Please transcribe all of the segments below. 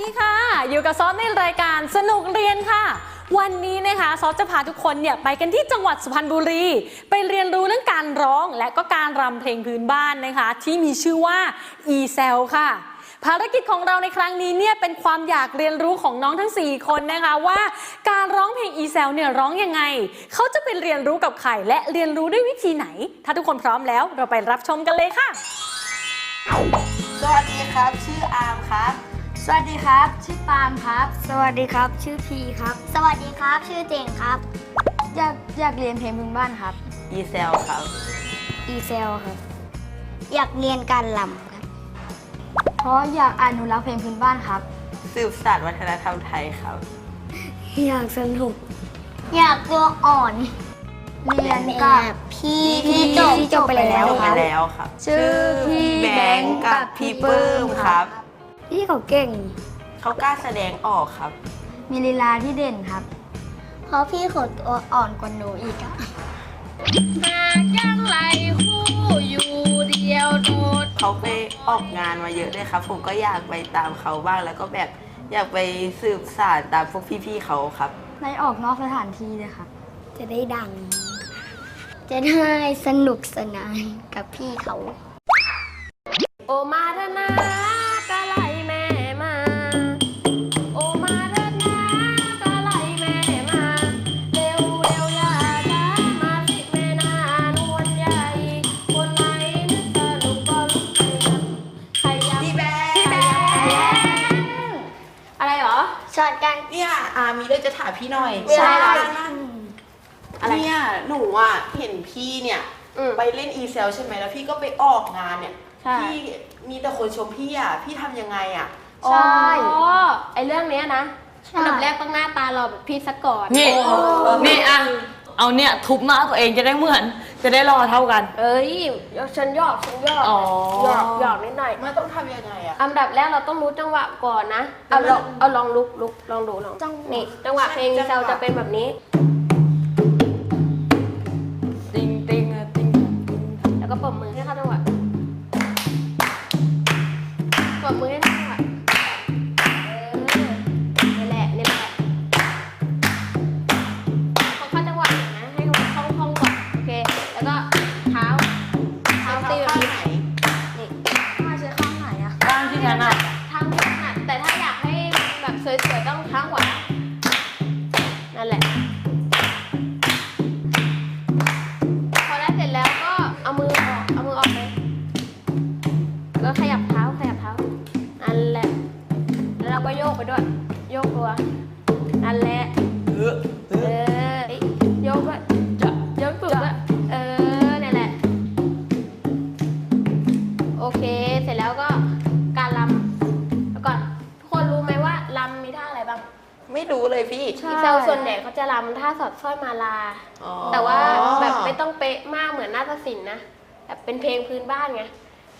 ดีค่ะ อยู่กับซอสในรายการสนุกเรียนค่ะ วันนี้นะคะซอสจะพาทุกคนเนี่ยไปกันที่จังหวัดสุพรรณบุรี ไปเรียนรู้เรื่องการร้องและก็การรำเพลงพื้นบ้านนะคะ ที่มีชื่อว่า e c e l ค่ะ ภารกิจของเราในครั้งนี้เนี่ยเป็นความอยากเรียนรู้ของน้องทั้ง 4 คนนะคะว่า การร้องเพลง e c e l เนี่ยร้องยังไง เขาจะไปเรียนรู้กับใครและเรียนรู้ด้วยวิธีไหน ถ้าทุกคนพร้อมแล้วเราไปรับชมกันเลยค่ะ สวัสดีครับ ชื่ออาร์มครับ สวัสดีครับ ชื่อปาล์มครับ สวัสดีครับ ชื่อพีครับ สวัสดีครับ ชื่อเจงครับ อยากอยากเรียนเพลงพื้นบ้านครับ อีเซลครับ อีเซลครับ อยากเรียนการลำครับ เพราะอยากอนุรักษ์เพลงพื้นบ้านครับ สืบสานวัฒนธรรมไทยครับ อยากสนุก อยากตัวอ่อน เรียนกับพี่พี่ที่จบที่จบไปแล้วจบไปแล้วครับ ชื่อพี่แบงค์กับพี่ปื้มครับ พี่เขาเก่ง เขากล้าแสดงออกครับ มีลีลาที่เด่นครับ เพราะพี่เขาตัวอ่อนกว่าหนูอีกอะหากยังไหลคู่อยู่เดียวโดดเขาไปออกงานมาเยอะด้วยครับ ผมก็อยากไปตามเขาบ้างแล้วก็แบบอยากไปสืบสานตามพวกพี่ๆเขาครับในออกนอกสถานที่เลยครับ จะได้ดัง จะได้สนุกสนานกับพี่เขา โอมาเถอะนะ อามีเรื่องจะถามพี่หน่อยใช่เหรออะไร เนี่ยหนูอะเห็นพี่เนี่ย อืม ไปเล่นอีเซลใช่ไหมแล้วพี่ก็ไปออกงานเนี่ยใช่ พี่มีแต่คนชมพี่อะพี่ทำยังไงอะ ใช่ไอเรื่องเนี้ยนะใช่ อันดับแรกต้องหน้าตาเราแบบพี่ซะก่อน นี่นี่อะ เอาเนี่ย ทุบหน้าตัวเองจะได้เหมือน จะได้รอเท่ากัน เอ้ยฉันหยอกฉันหยอกอ๋อ หยอกหยอกนิดหน่อยไม่ต้องทำยังไงอะอันดับแรกเราต้องรู้จังหวะก่อนนะ เอาลองเอาลองลุกลุกลองดูลองจังหวะนี่จังหวะเพลงจังหวะเราจะเป็นแบบนี้ ติงติงอะติงติง แล้วก็ปรบมือให้เข้าจังหวะ ไม่รู้เลยพี่อีเซลส่วนใหญ่เขาจะลำท่าสอดสร้อยมาลา อ๋อแต่ว่าแบบไม่ต้องเป๊ะมากเหมือนนาฏศิลป์นะแบบเป็นเพลงพื้นบ้านไง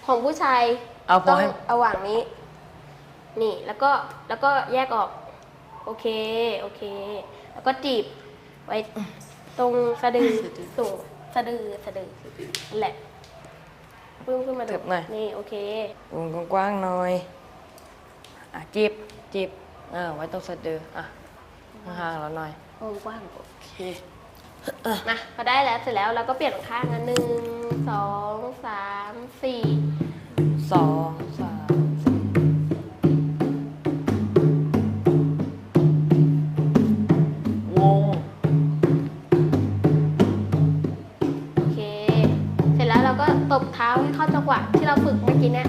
ของผู้ชายเอาพอต้องให้ เอาหว่างนี้ นี่แล้วก็แล้วก็แยกออก โอเค โอเค แล้วก็จีบไว้ตรงสะดือสูงสะดือสะดือนั่นแหละปึ้งขึ้นมาดูเถิบหน่อย นี่โอเค วงกว้างๆหน่อยอะจิบจิบ อ่าไว้ตรงสะดืออะห่างๆแล้วหน่อย โอ้กว้างโอเคมาพอได้แล้วเสร็จแล้วเราก็เปลี่ยนข้างกันหนึ่งสองสามสี่สองสามสี่วงโอเค เสร็จแล้วเราก็ตบเท้าให้เข้าจังหวะที่เราฝึกเมื่อกี้เนี่ย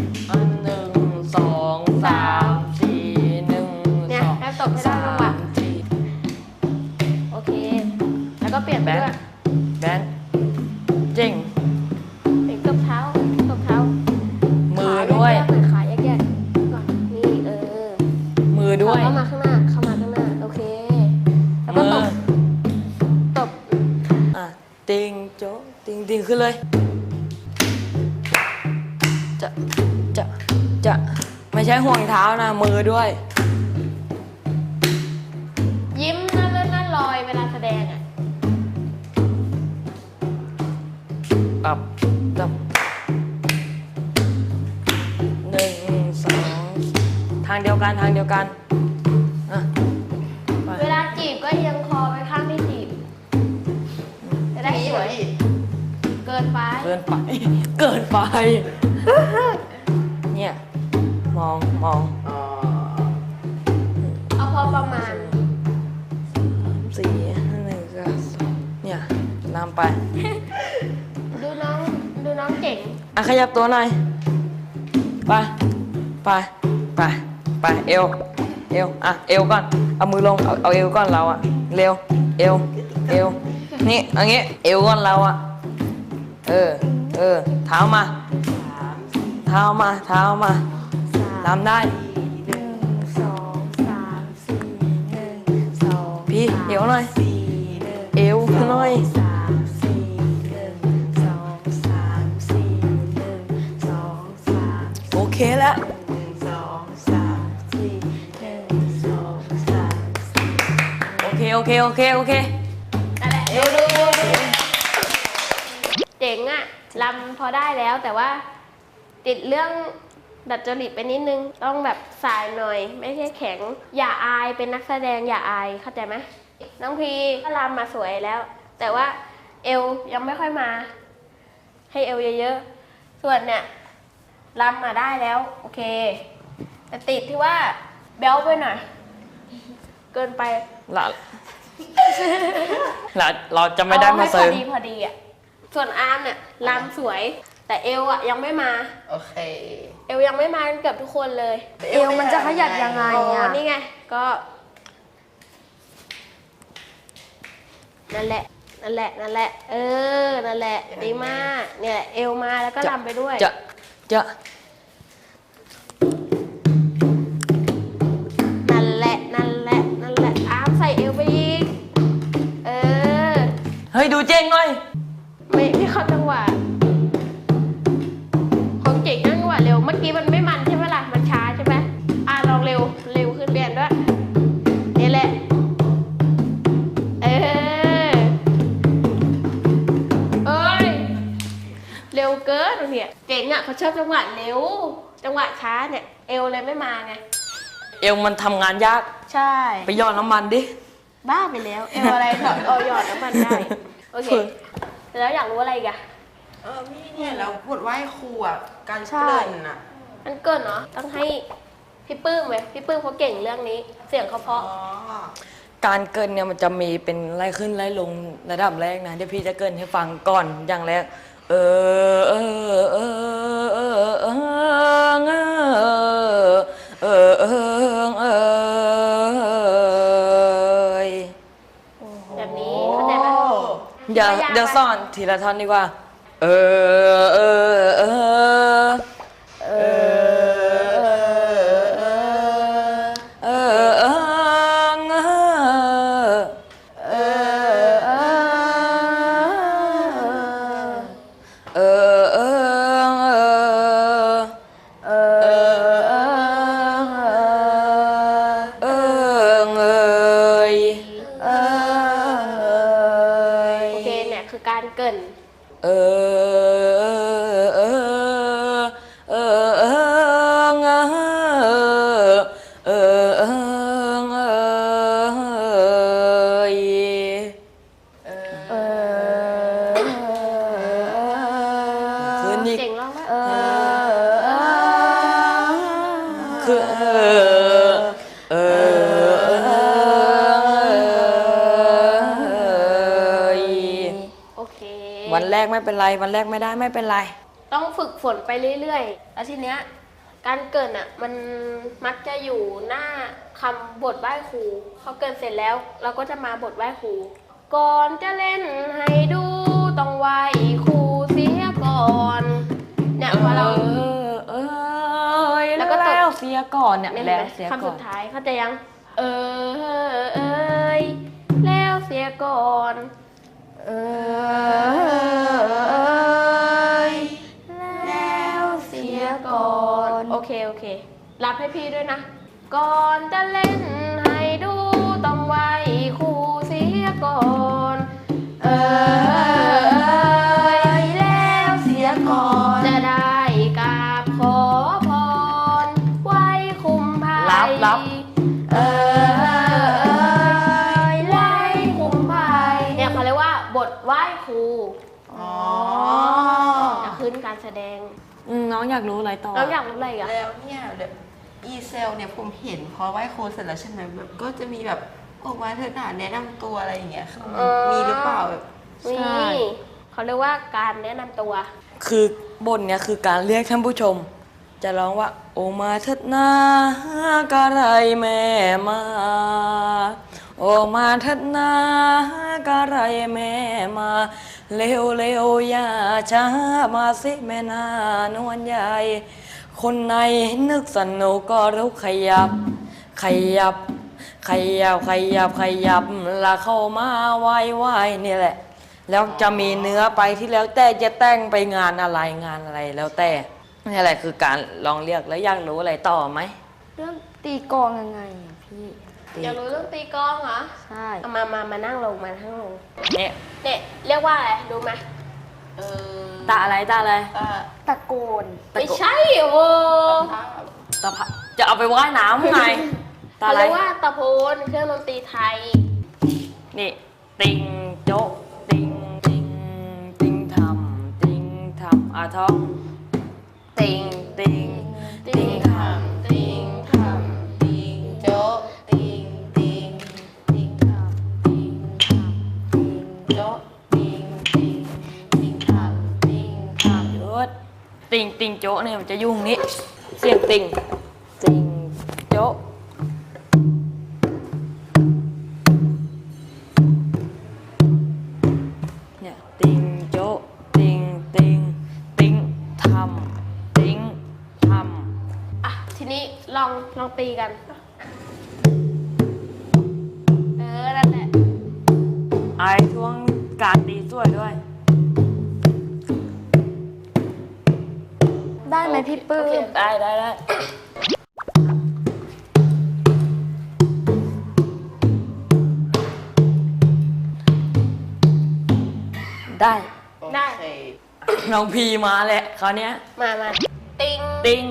ปับตับหนึ่งสองทางเดียวกันทางเดียวกันอะไปเวลาจีบก็เอียงคอไปข้างที่จีบ จะได้สวย เกินไป เกินไป เกินไป เนี่ย มองมองอ๋อเอาพอประมาณสี่ห้าหนึ่งก็สองเนี่ยนำไปดูน้องดูน้อง เจ๋งอะขยับตัวหน่อย ไป ไป ไป ไป เอว เอว อะ เอวก่อน เอามือลง เอาเอาเอวก่อนเราอะเร็ว เอว เอว นี่เอันนี้ เอวก่อนเราอะเออ เออ เท้ามาสามเท้ามา เท้ามาทำได้ หนึ่งสองสามสี่หนึ่งสองพี่เอวหน่อย สี่หนึ่งเอวหน่อยสามสี่ แล้วสองสามสี่หนึ่งสองสามสี่โอเคโอเคโอเคโอเคนั่นแหละดูดูดูดูเจ๋งอะลำพอได้แล้วแต่ว่า ติดเรื่องดัดจริตไปนิดนึง ต้องแบบสายหน่อย ไม่ใช่แข็ง อย่าอายเป็นนักแสดงอย่าอายเข้าใจไหมน้องพีก็ลำมาสวยแล้ว แต่ว่าเอวยังไม่ค่อยมา ให้เอวเยอะๆส่วนเนี่ย ลำมาได้แล้ว โอเค แต่ติดที่ว่าแบ๊วไปหน่อย เกินไปเราเราเราจะไม่ได้มาเสริอมให้พอดีพอดีอะส่วนอาร์มเนี่ยลำสวย แต่เอวอะยังไม่มา โอเค เอวยังไม่มากันเกือบทุกคนเลย เอวมันจะขยับยังไงอ๋ออะนี่ไง ก็นั่นแหละ นั่นแหละ นั่นแหละ เออ นั่นแหละ ดีมาก เนี่ยเอวมาแล้วก็ลำไปด้วย จะ จะนั่นแหละ นั่นแหละ นั่นแหละ อาร์มใส่เอวไปอีก เออ เฮ้ย ดูเจ๊งหน่อย ไม่ไม่เข้าจังหวะ ของเจ๋งนั่งจังหวะเร็ว เมื่อกี้มันไม่ เจ๋งอะเขาชอบจังหวะเร็ว จังหวะช้าเนี่ย เอวเลยไม่มาไง เอวมันทำงานยาก ใช่ ไปหย่อนน้ำมันดิ บ้าไปแล้ว เอวอะไรถอดเอาหยอดน้ำมันได้ โอเค แล้วอยากรู้อะไรอีกอะเออพี่เนี่ยเราบทไหว้ครูอะการใช่เกริ่นอะมันเกินเนาะต้องให้พี่ปื้มไหมพี่ปื้มเขาเก่งเรื่องนี้ เสียงเขาเพอ๋อราะการเกินเนี่ยมันจะมีเป็นไล่ขึ้นไล่ลงระดับแรกนะเดี๋ยวพี่จะเกินให้ฟังก่อนอย่างแรก เออเออเออเออเออเออเออเออแบบนี้เข้าใจไหมเดี๋ยวเดี๋ยวสอนทีละท่อนดีกว่า เออเออเออ เจ๋งร้อคือเออเออโอเค วันแรกไม่เป็นไร วันแรกไม่ได้ไม่เป็นไร ต้องฝึกฝนไปเรื่อยๆ แล้วทีเนี้ยการเกินอะมันมักจะอยู่หน้าคำบทไหว้ครูเขาเกินเสร็จแล้ว เราก็จะมาบทไหว้ครูก่อนจะเล่นให้ดูต้องไหว้ครูเสียก่อน เนี่ยพอเรา เออเออแล้วก็ก็จบแล้วเสียก่อนเนี่ยแล้วเห็นไหมเสียคำก่อสุนดท้ายเข้าใจยัง เออเอยแล้วเสียก่อนเออยแล้วเสียก่อน โอเคโอเครับให้พี่ด้วยนะ ก่อนจะเล่น อืมน้องอยากรู้อะไรต่อแล้วอยากรู้อะไรอีกันแล้วเนี่ยแบบอีเซลเนี่ยผมเห็นพอไหว้ครูเสร็จแล้วใช่ไหมแบบก็จะมีแบบออกมาเถอะหนาแนะนำตัวอะไรอย่างเงี้ยค่ะมีหรือเปล่าแบบนี่เขาเรียกว่าการแนะนำตัว คือบทเนี่ยคือการเรียกท่านผู้ชม จะร้องว่า โอมาเถิดนากะไรแม่มา โอมาเถิดนากะไรแม่มา เร็วเร็วอย่าช้ามาสิแม่นานวลใหญ่ คนในนึกสนุกก็รุกขยับ ขยับ ขยับขยับขยับละเข้ามาไหวไหวนี่แหละ แล้วจะมีเนื้อไปที่แล้วแต่จะแต่งไปงานอะไรงานอะไรแล้วแต่นี่แหละคือการลองเรียกแล้วอยากรู้อะไรต่อไหมเรื่องตีกลองยังไงอะพี่ อยากรู้เรื่องตีกลองเหรอใช่เอามามามานั่งลงมานั่งลงเนี่ยเนี่ยเรียกว่าอะไรรู้ไหมเออตาอะไรตาอะไรตาตะโกนไม่ใช่โว้ภาพตาพะจะเอาไปว่ายน้ำไงตาเขาอะไรเรียกว่าตะโพนเครื่องดนตรีไทย นี่ ติงโจะติงติงติงทำติงทำอาท้อง ติงโจะเนี่ยมันจะยุ่งนี้ เสียงติงติง โจะ ได้ไหมพี่ปื้ม ได้ได้ได้ได้ ได้โอเคน้องพีมาแหละคราวเนี้ย มามาติง ติง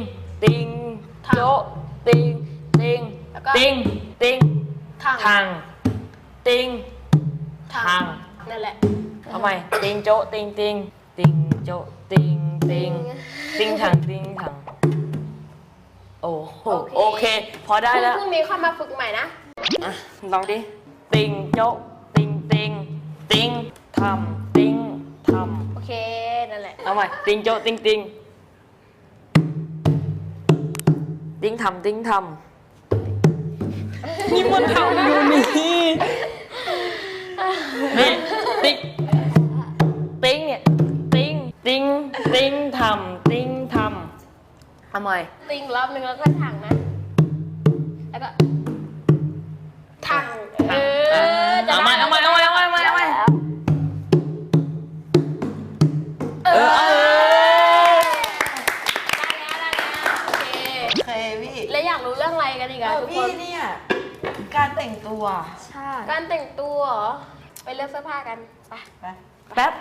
ติงทางโจะติง ติง แล้วก็ ติง ติงทางทาง ติง ทาง นั่นแหละเอาใหม่ติงโจะติงติง ติงโจะติงติง ติงทางติงทางโอ้โหโอเคโอเค พอได้แล้วพรุ่งนี้ค่อยมาฝึกใหม่นะ อะลองดิ ติงโจะติงติงติงทำติงทำโอเค นั่นแหละเอาใหม่ติงโจะติงติงติงทำติงทำนี่มันทำอยู่นี่นี่ติงติงเนี่ยติงติงติงทำติงทำเอาใหม่ติงรอบหนึ่งแล้วก็ถังนะ แล้วก็ถังเออจะเอาใหม่ได้เอาใหม่เอาใหม่เอาใหม่เอาใหม่เอาใหม่เออเออได้แล้วได้แล้วโอเคโอเคพี่แล้วอยากรู้เรื่องอะไรกันอีกเออะอทุกคพี่น เนี่ย การแต่งตัวใช่การแต่งตัวเหรอ ไปเลือกเสื้อผ้ากันไปไปแป๊บ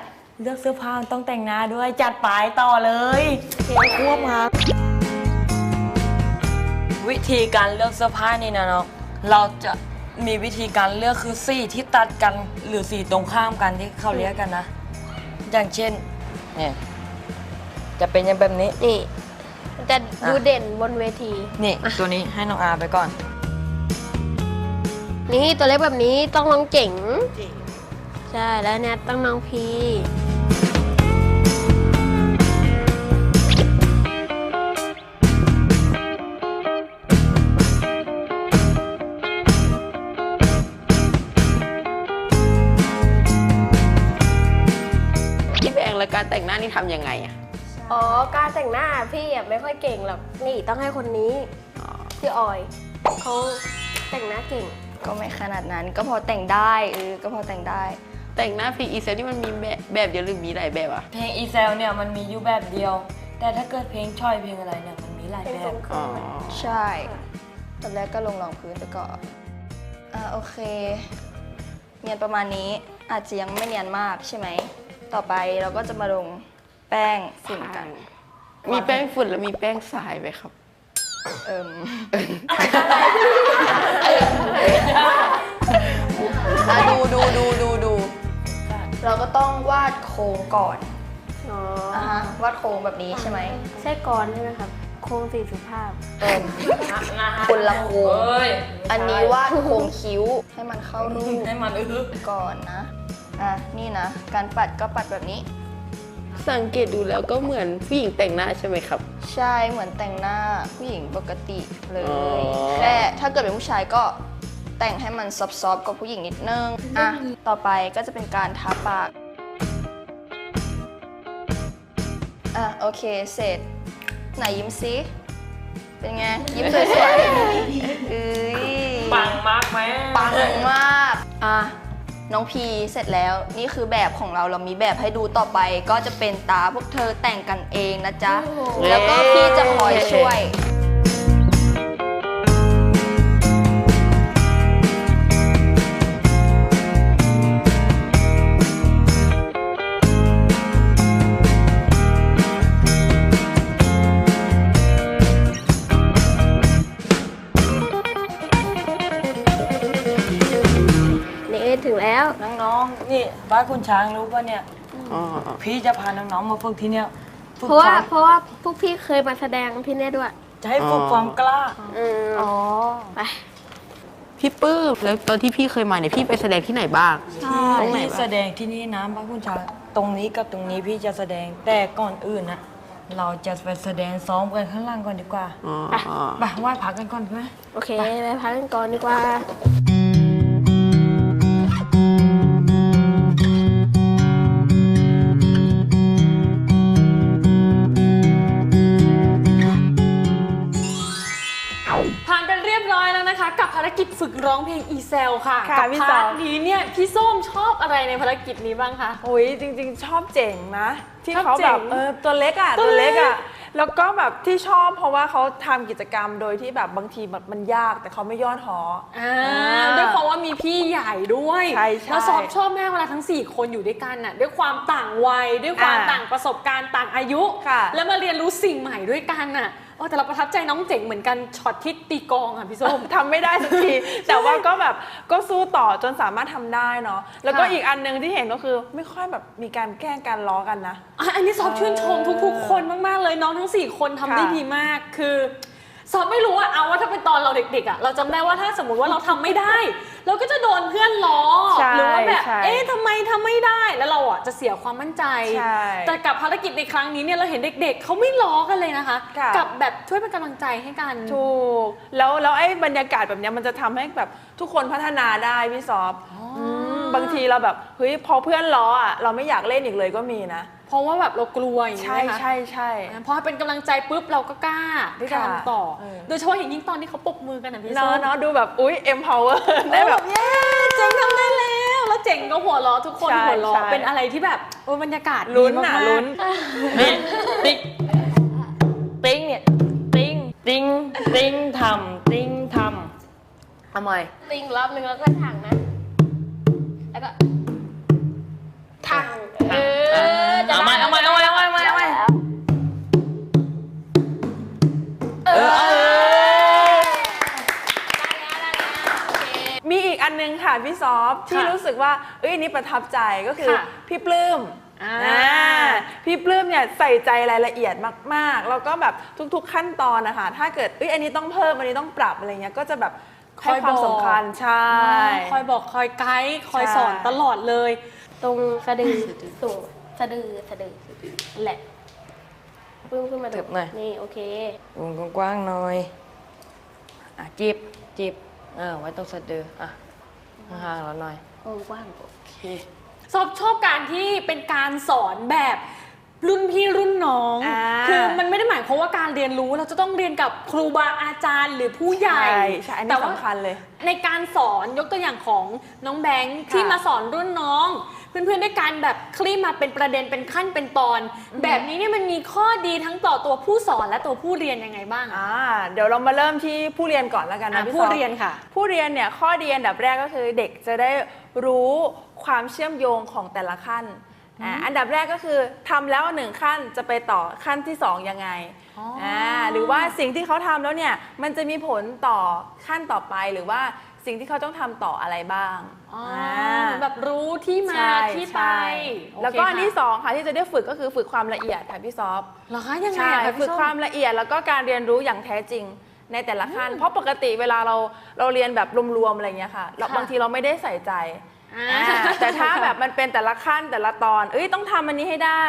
เลือกเสื้อผ้าต้องแต่งหน้าด้วยจัดไปต่อเลยควบมา วิธีการเลือกเสื้อผ้านี่นะเนาะเราจะมีวิธีการเลือกคือสีที่ตัดกันหรือสีตรงข้ามกันที่เขาเรียกกันนะ อย่างเช่นเนี่ยจะเป็นอย่างแบบนี้ นี่มันจะดูเด่นบนเวที นี่ตัวนี้ให้น้องอาไปก่อน นี่ตัวเล็กแบบนี้ต้องน้องเจ๋งจริงใช่แล้วเนี่ยต้องน้องพี การแต่งหน้านี่ทำยังไงอะอ๋อ การแต่งหน้าพี่อะไม่ค่อยเก่งหรอก นี่ต้องให้คนนี้พี่ออยเขาแต่งหน้าเก่ง ก็ไม่ขนาดนั้น ก็พอแต่งได้เออก็พอแต่งได้ แต่งหน้าพีอีเซลนี่มันมีแบบแบบเดียวหรือมีหลายแบบอะเพลงอีเซลเนี่ยมันมีอยู่แบบเดียว แต่ถ้าเกิดเพลงช่อยเพลงอะไรเนี่ยมันมีหลายเป็นแบทรบงอ๋อใช่ตอนแรกก็ลงรองพื้นไปก่อนอ่าโอเค เนียนประมาณนี้อาจจะยังไม่เนียนมากใช่ไหม ต่อไปเราก็จะมาลงแป้งฝุ่นกัน มีแป้งฝุ่นแล้วมีแป้งทรายไหมครับ เอิ่มดูดูดูดูดูเราก็ต้องวาดโค้งก่อนอ๋ออวาดโค้งแบบนี้ใช่ไหมใช่ก่อนใช่ไหมครับ โค้งสีสุภาพ เอิ่มคนละโค้งอันนี้วาดโค้งคิ้วให้มันเข้ารูปให้มันอึกก่อนนะ อะนี่นะ การปัดก็ปัดแบบนี้ สังเกตดูแล้วก็เหมือนผู้หญิงแต่งหน้าใช่ไหมครับ ใช่เหมือนแต่งหน้าผู้หญิงปกติเลอ๋ย อ แค่ถ้าเกิดเป็นผู้ชายก็แต่งให้มันซอฟๆกับผู้หญิงนิดนึง อะ ต่อไปก็จะเป็นการทาปาก อะ โอเค เสร็จ ไหนยิ้มซิเป็นไง ยิ้มสวยๆเอ้ย ปังมากไหมปังมาก อะ น้องพีเสร็จแล้วนี่คือแบบของเราเรามีแบบให้ดูต่อไป ก็จะเป็นตาพวกเธอแต่งกันเองนะจ๊ะ แล้วก็พี่จะคอยช่วย น้องๆ นี่บ้านคุณช้างรู้ป่ะเนี่ยอ๋อพี่จะพาน้องๆ มาฝึกที่เนี่ยฝึกเพราะว่าความเพราะว่าพวกพี่เคยมาแสดงที่เนี่ยด้วยจะให้ฝึกความกล้า อืมอ๋อ ไปพี่ปื้มแล้วตอนที่พี่เคยมาเนี่ยพี่ไปแสดงที่ไหนบ้าง ตรงไหนพี่บ้างแสดงที่นี่นะบ้านคุณช้างตรงนี้กับตรงนี้พี่จะแสดงแต่ก่อนอื่นนะเราจะไปแสดงซ้อมกันข้างล่างก่อนดีกว่าอ๋อไปไหว้พระกันก่อนไหม โอเคไปพักกันก่อนดีกว่า กับภารกิจฝึกร้องเพลงอีเซลค่ะค่ะกัพี่พาซอร์ทนี้เนี่ยพี่ส้มชอบอะไรในภารกิจนี้บ้างคะ โอ้ยจริง ๆ ชอบเจ๋งนะ ที่ชอบเขาเจ๋แบงบเออตัวเล็กอะตัตัววเล็เล็กกอะแล้วก็แบบที่ชอบเพราะว่าเขาทำกิจกรรมโดยที่แบบบางทีแบบมันยากแต่เขาไม่ย่อท้ออ่าอ่าด้วยความว่ามีพี่ใหญ่ด้วยใช่ใช่แล้วซอฟชอบแม่เวลาทั้ง 4 คนอยู่ด้วยกันน่ะด้วยความต่างวัยด้วยความอ่าต่างประสบการณ์ต่างอายุ ค่ะแล้วมาเรียนรู้สิ่งใหม่ด้วยกันน่ะโอ้แต่เราประทับใจน้องเจ๋งเหมือนกันช็อตที่ตีกลองอะพี่ส้ม ทำไม่ได้สักที แต่ว่าก็แบบก็สู้ต่อจนสามารถทำได้เนาะแล้วก็ค่ะ อีกอันหนึงที่เห็นก็คือไม่ค่อยแบบมีการแกล้งการล้อกันนะ อะอันนี้ซอฟชื่นชมทุกๆ คนมาก ๆ เลยน้องทั้ง 4 คนทำได้ค่ะดีมาก คือ ซอฟไม่รู้ว่าเอาว่าถ้าเป็นตอนเราเด็กๆอะเราจำได้ว่าถ้าสมมติว่าเราทำไม่ได้ เราก็จะโดนเพื่อนล้อใช่หรือว่าแบบ ใช่เอ๊ะทำไมทำไม่ได้แล้วเราอะจะเสียความมั่นใจ ใช่แต่กับภารกิจในครั้งนี้เนี่ยเราเห็นเด็กๆเขาไม่ล้อกันเลยนะคะค่ะกับแบบช่วยเป็นกำลังใจให้กัน ถูกแล้วแล้วไอ้บรรยากาศแบบเนี้ยมันจะทำให้แบบทุกคนพัฒนาได้พี่ซอฟมบางทีเราแบบเฮ้ยพอเพื่อนล้ออะเราไม่อยากเล่นอีกเลยก็มีนะ เพราะว่าแบบเรากลัวอย่างนี้ใช่ไหมคะใช่ใช่พอเป็นกำลังใจปุ๊บเราก็กล้าที่จะค่ะทำต่อ เออ โดยเฉพาะอย่างยิ่งตอนที่เขาปรบมือกันนะพี่เนาะส้มเนาะดูแบบอุ๊ย empower ได้แบบเย้เจ๋งทำได้แล้วแล้วเจ๋งก็หัวเราะทุกคนใช่หัวเราะใช่ เป็นอะไรที่แบบโอ้ยบรรยากาศดีลุ้นมากนะๆลุ้นนี่ติ๊กติ๊งเนี่ยติ๊งติ๊งติ๊งทำติ๊งทำทำไม ติงรอบนึงแล้วก็ถังนะ แล้วก็ ถัง เออจะเอาใหม่เอาใหม่เอาใหม่เอาใหม่เอาใหม่เอาใหม่เออมีอีกอันนึงค่ะพี่ซอฟที่รู้สึกว่าเอ้ยอันนี้ประทับใจก็คือค่ะพี่ปลื้มอ่า อ่าพี่ปลื้มเนี่ยใส่ใจรายละเอียดมากๆ แล้วก็แบบทุกๆขั้นตอนนะคะถ้าเกิดเอ้ยอันนี้ต้องเพิ่มอันนี้ต้องปรับอะไรเงี้ยก็จะแบบให้ความสำคัญใช่ คอยบอกคอยไกด์คอยใช่สอนตลอดเลย ตรงสะดือสูงสะดือสะดือนั่นแหละปึ้งขึ้นมาดูเก็บหน่อย นี่โอเควงกว้างๆหน่อยอะจิบจิบเออไว้ตรงสะดืออะห่างๆแล้วหน่อย โอ้กว้างโอเคชอบชอบการที่เป็นการสอนแบบ รุ่นพี่รุ่นน้อง อ่าคือมันไม่ได้หมายความว่าการเรียนรู้เราจะต้องเรียนกับครูบาอาจารย์หรือผู้ใหญ่ ใช่ใช่อันนี้แต่ว่าสำคัญเลยในการสอนยกตัวอย่างของน้องแบงค์ค่ะที่มาสอนรุ่นน้อง เพื่อนๆด้วยการแบบคลี่มาเป็นประเด็นเป็นขั้นเป็นตอนแบบนี้เนี่ยมันมีข้อดีทั้งต่อตัวผู้สอนและตัวผู้เรียนยังไงบ้างอะอ่าเดี๋ยวเรามาเริ่มที่ผู้เรียนก่อนแล้วกันนะอะพี่ผู้ซอฟเรียนค่ะ ผู้เรียนเนี่ยข้อดีอันดับแรกก็คือเด็กจะได้รู้ความเชื่อมโยงของแต่ละขั้น อ่าอันดับแรกก็คือทำแล้วหนึ่งขั้นจะไปต่อขั้นที่สองยังไงอ๋ออ่าหรือว่าสิ่งที่เขาทำแล้วเนี่ยมันจะมีผลต่อขั้นต่อไปหรือว่าสิ่งที่เขาต้องทำต่ออะไรบ้างอ๋ออ่าแบบรู้ที่มาใช่ที่ไปใช่โอเคแล้วก็อันที่ค่ะสองค่ะที่จะได้ฝึกก็คือฝึกความละเอียดค่ะพี่ซอฟเหรอคะยังไงใช่อะคะฝึพี่กส้ ความละเอียดแล้วก็การเรียนรู้อย่างแท้จริงในแต่ละขั้น เพราะปกติเวลาเราเราเรียนแบบรวมๆอะไรเงี้ยค่ะเราค่ะบางทีเราไม่ได้ใส่ใจ อ่า อ่าแต่ถ้าแบบมันเป็นแต่ละขั้นแต่ละตอน เอ้ยต้องทำอันนี้ให้ได้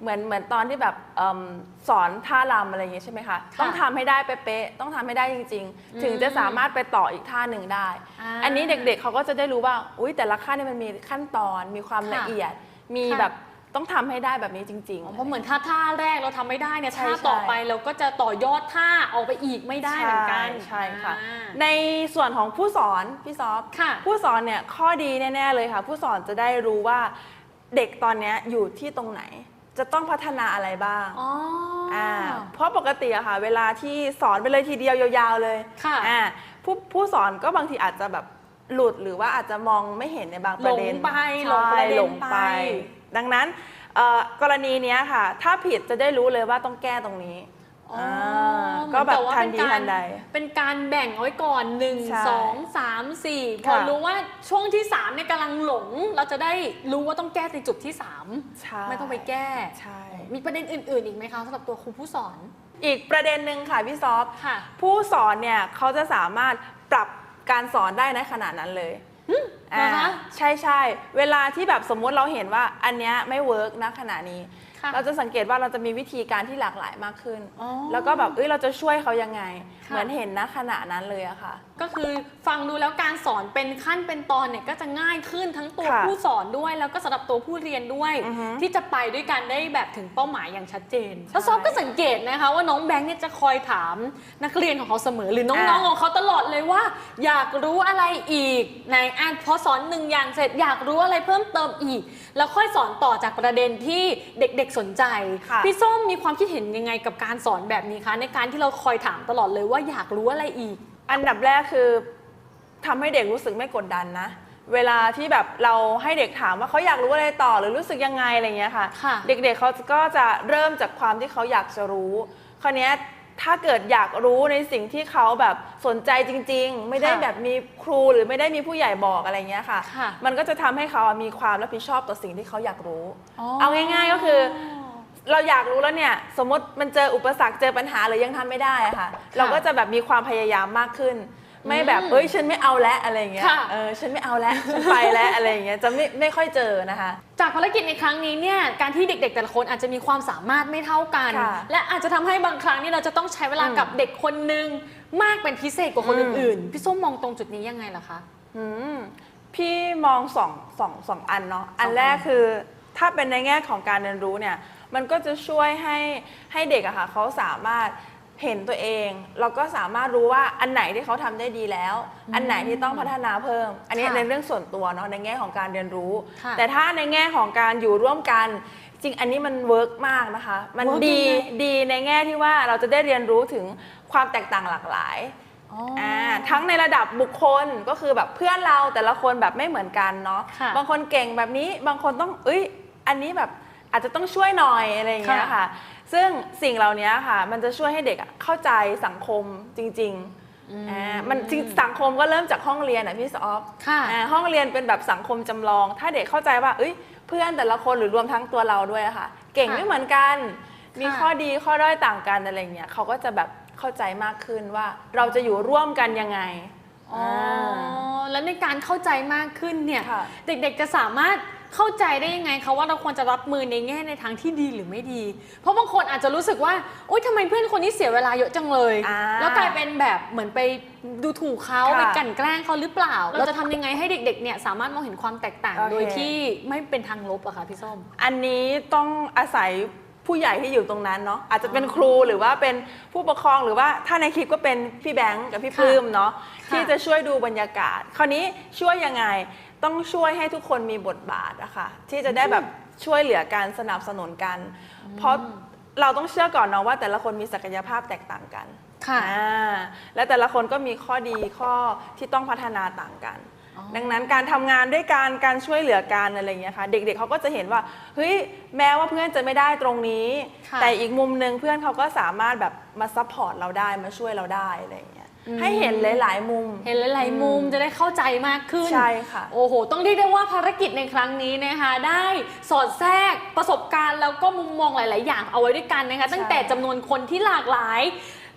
เหมือนเหมือนตอนที่แบบเอิ่มสอนท่ารำอะไรอย่างเงี้ยใช่ไหมคะ ต้องทำให้ได้เป๊ะๆต้องทำให้ได้จริง ๆ ถึงจะสามารถไปต่ออีกท่าหนึ่งได้ อ่าอันนี้เด็กๆเขาก็จะได้รู้ว่า อุ้ยแต่ละขั้นเนี่ยมันมีขั้นตอนมีความค่ะละเอียด มีค่ะ แบบ ต้องทำให้ได้แบบนี้จริงอ๋อเพราะเหมือนท่าท่าแรกเราทำไม่ได้เนี่ยใช่ท่าใช่ต่อไปเราก็จะต่อยอดท่าออกไปอีกไม่ได้เหมือนกันใช่ค่ะ อ่า ในส่วนของผู้สอนพี่ซอฟค่ะ ผู้สอนเนี่ยข้อดีแน่ ๆ เลยค่ะ ผู้สอนจะได้รู้ว่าเด็กตอนเนี้ยอยู่ที่ตรงไหน จะต้องพัฒนาอะไรบ้างอ๋อออ่าเพราะปกติอะค่ะ เวลาที่สอนไปเลยทีเดียวยาวๆเลยค่ะอ่าผู้ผู้สอนก็บางทีอาจจะแบบหลุดหรือว่าอาจจะมองไม่เห็นในบางประเด็นหลงไปใช่หลงประเด็นหลงไป ไป ดังนั้นเอ่อกรณีเนี้ยค่ะ ถ้าผิดจะได้รู้เลยว่าต้องแก้ตรงนี้อ๋อาเหมืก็อนแบบบว่าทันเป็นทีการทันใด เป็นการแบ่งเอาไว้ก่อนหนึ่งใช่สองสามสี่พอค่ะ รู้ว่าช่วงที่สามเนี่ยกำลังหลง เราจะได้รู้ว่าต้องแก้ในจุดที่สามใช่ไม่ต้องไปแก้ ใช่มีประเด็นอื่น ๆ อีกไหมคะสำหรับตัวครูผู้สอน อีกประเด็นหนึ่งค่ะพี่ซอฟ ค่ะ ผู้สอนเนี่ยเขาจะสามารถปรับการสอนได้ในขนาดนั้นเลย เหรอคะาใช่ใช่เวลาที่แบบสมมุติเราเห็นว่าอันเนี้ยไม่เวิร์กนะขณะนี้ ค่ะ เราจะสังเกตว่าเราจะมีวิธีการที่หลากหลายมากขึ้น อ๋อแล้วก็แบบเอ้ยเราจะช่วยเขายังไง ค่ะ เหมือนเห็นนะขณะนั้นเลยอะค่ะ ก็คือฟังดูแล้วการสอนเป็นขั้นเป็นตอนเนี่ยก็จะง่ายขึ้นทั้งตัวค่ะผู้สอนด้วย แล้วก็สำหรับตัวผู้เรียนด้วย อือฮึที่จะไปด้วยกันได้แบบถึงเป้าหมายอย่างชัดเจนแล้วซอฟก็สังเกตนะคะว่าน้องแบงค์เนี่ยจะคอยถามนักเรียนของเขาเสมอหรือน้องๆของเขาตลอดเลยว่า อยากรู้อะไรอีกในอะพอสอนหนึ่งอย่างเสร็จอยากรู้อะไรเพิ่มเติมอีก แล้วค่อยสอนต่อจากประเด็นที่เด็กๆสนใจค่ะ พี่ส้มมีความคิดเห็นยังไงกับการสอนแบบนี้คะในการที่เราคอยถามตลอดเลยว่าอยากรู้อะไรอีก อันดับแรกคือทำให้เด็กรู้สึกไม่กดดันนะ เวลาที่แบบเราให้เด็กถามว่าเขาอยากรู้อะไรต่อหรือรู้สึกยังไงอะไรเงี้ยค่ะ ค่ะ เด็กๆเขาก็จะเริ่มจากความที่เขาอยากจะรู้ คราวเนี้ยถ้าเกิดอยากรู้ในสิ่งที่เขาแบบสนใจจริง ๆ ไม่ได้ค่ะแบบมีครูหรือไม่ได้มีผู้ใหญ่บอกอะไรเงี้ยค่ะ ค่ะมันก็จะทำให้เขามีความรับผิดชอบต่อสิ่งที่เขาอยากรู้ อ๋อ เอาง่ายๆก็คือ เราอยากรู้แล้วเนี่ย สมมติมันเจออุปสรรคเจอปัญหาหรือยังทำไม่ได้อะค่ะ เราก็จะแบบมีความพยายามมากขึ้น ไม่แบบเอ้ยฉันไม่เอาแล้วอะไรอย่างเงี้ยค่ะ เออฉันไม่เอาแล้วฉันไปแล้วอะไรอย่างเงี้ยจะไม่ไม่ค่อยเจอนะคะ จากภารกิจในครั้งนี้เนี่ยการที่เด็กๆ แต่ละคนอาจจะมีความสามารถไม่เท่ากัน ค่ะและอาจจะทำให้บางครั้งนี่เราจะต้องใช้เวลาอืมกับเด็กคนหนึ่งมากเป็นพิเศษกว่าคนอืม อื่นๆพี่ส้มมองตรงจุดนี้ยังไงล่ะคะ อืมพี่มองสองสองสองอันเนาะอันสองอันแรกคือ ถ้าเป็นในแง่ของการเรียนรู้เนี่ย มันก็จะช่วยให้ให้เด็กอะค่ะเขาสามารถเห็นตัวเองแล้วก็สามารถรู้ว่าอันไหนที่เขาทำได้ดีแล้ว อันไหนที่ต้องพัฒนาเพิ่ม อันนี้ค่ะในเรื่องส่วนตัวเนาะในแง่ของการเรียนรู้ค่ะแต่ถ้าในแง่ของการอยู่ร่วมกัน จริงอันนี้มันเวิร์กมากนะคะ มันเวิร์กดียังไงดีในแง่ที่ว่าเราจะได้เรียนรู้ถึงความแตกต่างหลากหลายอ่าทั้งในระดับบุคคลก็คือแบบเพื่อนเราแต่ละคนแบบไม่เหมือนกันเนาะค่ะบางคนเก่งแบบนี้บางคนต้องเอ้ยอันนี้แบบ อาจจะต้องช่วยหน่อยอะไรอย่างเงี้ยค่ะค่ะ ซึ่งสิ่งเหล่านี้ค่ะ มันจะช่วยให้เด็กอะเข้าใจสังคมจริงๆอ่ามันจริงสังคมก็เริ่มจากห้องเรียนอะพี่ซอฟค่ะอ่าห้องเรียนเป็นแบบสังคมจำลอง ถ้าเด็กเข้าใจว่าเอ้ยเพื่อนแต่ละคนหรือรวมทั้งตัวเราด้วยอะค่ะ เก่งค่ะไม่เหมือนกัน มีค่ะข้อดีข้อด้อยต่างกันอะไรเงี้ยเขาก็จะแบบเข้าใจมากขึ้นว่าเราจะอยู่ร่วมกันยังไงอ๋อแล้วในการเข้าใจมากขึ้นเนี่ยค่ะเด็กๆจะสามารถ เข้าใจได้ยังไงคะว่าเราควรจะรับมือในแง่ในทางที่ดีหรือไม่ดี เพราะบางคนอาจจะรู้สึกว่าโอ๊ยทำไมเพื่อนคนนี้เสียเวลาเยอะจังเลย อ่าแล้วกลายเป็นแบบเหมือนไปดูถูกเขาค่ะไปกลั่นแกล้งเขาหรือเปล่า เราจะทำยังไงให้เด็กๆเนี่ยสามารถมองเห็นความแตกต่าง โอเค โดยที่ไม่เป็นทางลบอะคะพี่ส้ม อันนี้ต้องอาศัยผู้ใหญ่ที่อยู่ตรงนั้นเนาะอาจจะเป็นครูหรือว่าเป็นผู้ปกครองหรือว่าถ้าในคลิปก็เป็นพี่แบงค์กับพี่ค่ะปลื้มเนาะค่ะที่จะช่วยดูบรรยากาศ คราวนี้ช่วยยังไง ต้องช่วยให้ทุกคนมีบทบาทอะค่ะที่จะได้แบบช่วยเหลือการสนับสนุนกัน เพราะเราต้องเชื่อก่อนเนาะว่าแต่ละคนมีศักยภาพแตกต่างกันค่ะอ่าและแต่ละคนก็มีข้อดีข้อที่ต้องพัฒนาต่างกัน ดังนั้นการทำงานด้วยการการช่วยเหลือกันอะไรอย่างเงี้ยค่ะ เด็กๆเขาก็จะเห็นว่าเฮ้ยแม้ว่าเพื่อนจะไม่ได้ตรงนี้ค่ะแต่อีกมุมหนึ่งเพื่อนเขาก็สามารถแบบมาซัพพอร์ตเราได้มาช่วยเราได้อะไรอย่างเงี้ย ให้เห็นหลาย ๆ มุม เห็นหลายๆมุมจะได้เข้าใจมากขึ้น ใช่ค่ะ โอ้โห ต้องเรียกได้ว่าภารกิจในครั้งนี้นะคะได้สอดแทรกประสบการณ์แล้วก็มุมมองหลาย ๆ อย่างเอาไว้ด้วยกันนะคะตั้งแต่จำนวนคนที่หลากหลาย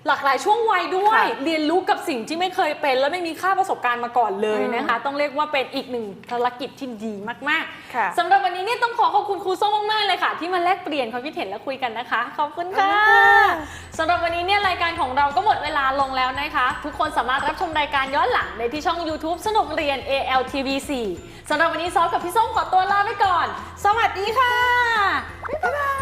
หลากหลายช่วงวัยด้วยค่ะเรียนรู้กับสิ่งที่ไม่เคยเป็น และไม่มีค่าประสบการณ์มาก่อนเลยนะคะ ต้องเรียกว่าเป็นอีกหนึ่งภารกิจที่ดีมากค่ะๆสำหรับวันนี้เนี่ยต้องขอขอบคุณครูส้มมากๆเลยค่ะ ที่มาแลกเปลี่ยนความคิดเห็นและคุยกันนะคะ ขอบคุณค่ะสำหรับวันนี้เนี่ยรายการของเราก็หมดเวลาลงแล้วนะคะ ทุกคนสามารถรับชมรายการย้อนหลังได้ที่ช่อง YouTube สนุกเรียน ALTV4 สำหรับวันนี้ซอฟกับพี่ส้มขอตัวลาไปก่อน สวัสดีค่ะบ๊ายบาย